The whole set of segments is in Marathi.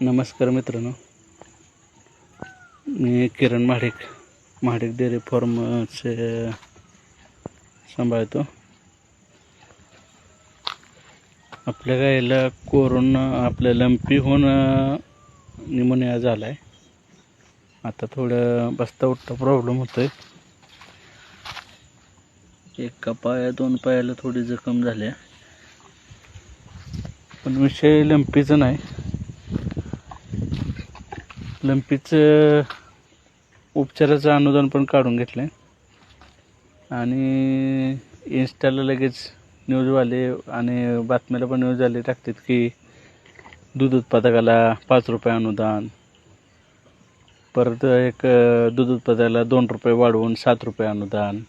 नमस्कार मित्रांनो. मी किरण महाडिक महाडिक डेअरी फार्मचे सांभाळतो. आपल्या गाईला कोरोना आपल्या लंपी होणं निमोनिया झाला आहे आता थोडं बसता उठता प्रॉब्लेम होतो आहे एका पाया दोन पायाला थोडी जखम झाल्या. पण विषय लंपीचं नाही. लंपीचं उपचाराचं अनुदान पण काढून घेतलं. आहे आणि इन्स्टाला लगेच न्यूजवाले आणि बातम्याला पण न्यूजवाले टाकतात की दूध उत्पादकाला पाच रुपये अनुदान परत एक दूध उत्पादकाला दोन रुपये वाढवून सात रुपये अनुदान.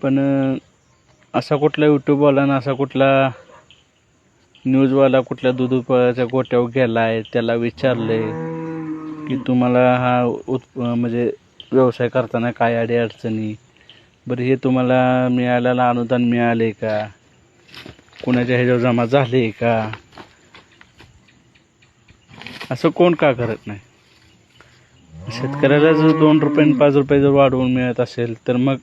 पण असा कुठला यूट्यूबवाला ना असा कुठला न्यूजवाला कुठल्या दूध उत्पादनाच्या गोट्यावर गेला आहे त्याला विचारले की तुम्हाला हा उत् म्हणजे व्यवसाय करताना काय अडी अडचणी? बरं हे तुम्हाला मिळालेलं अनुदान मिळाले का? कुणाच्या ह्याच्यावर जमा झाले का? असं कोण का करत नाही? शेतकऱ्याला जर दोन रुपये पाच रुपये जर वाढवून मिळत असेल तर मग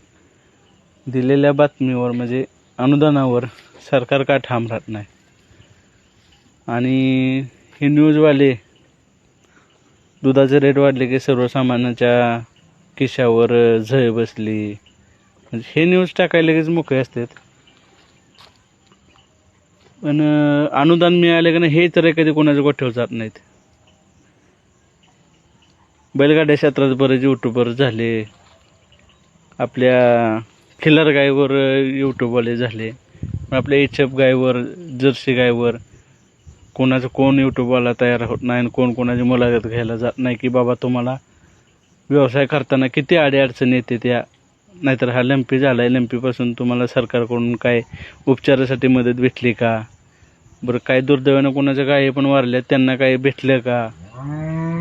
दिलेल्या बातमीवर म्हणजे अनुदानावर सरकार का ठाम राहत नाही? आणि हे न्यूजवाले दुधाचे रेट वाढले की सर्वसामान्यांच्या किशावर झळ बसली. म्हणजे हे न्यूज टाकायला लगेच मोकळे असतात. पण अनुदान मिळाले का नाही हे तर कधी कोणाच्या गोठ्यावर जात नाहीत. बैलगाड्या क्षेत्रात बरेच युट्यूबर झाले. आपल्या खिल्लर गायवर यूट्यूबवाले झाले. आपल्या एच एफ गायवर जर्सी गायवर कोणाचं कोण यूट्यूबवाला तयार होत नाही आणि कोण कोणाची मुलाखत घ्यायला जात नाही की बाबा तुम्हाला व्यवसाय करताना किती अडीअडचणी येते त्या? नाहीतर हा लंपी झाला आहे लंपीपासून तुम्हाला सरकारकडून काय उपचारासाठी मदत भेटली का? बरं काय दुर्दैवानं कोणाच्या गायी पण वारल्या त्यांना काही भेटलं का?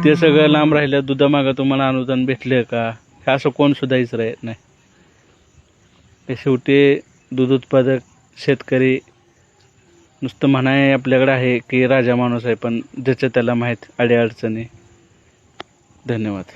ते सगळं लांब राहिलं दुधामागं तुम्हाला अनुदान भेटलं का? हे असं कोण सुद्धा राहत नाही शेवटी दूध उत्पादक शेतकरी नुसतं म्हणाय आपल्याकडे आहे की राजा माणूस आहे पण ज्याच्या त्याला माहीत अडीअडचणी. धन्यवाद.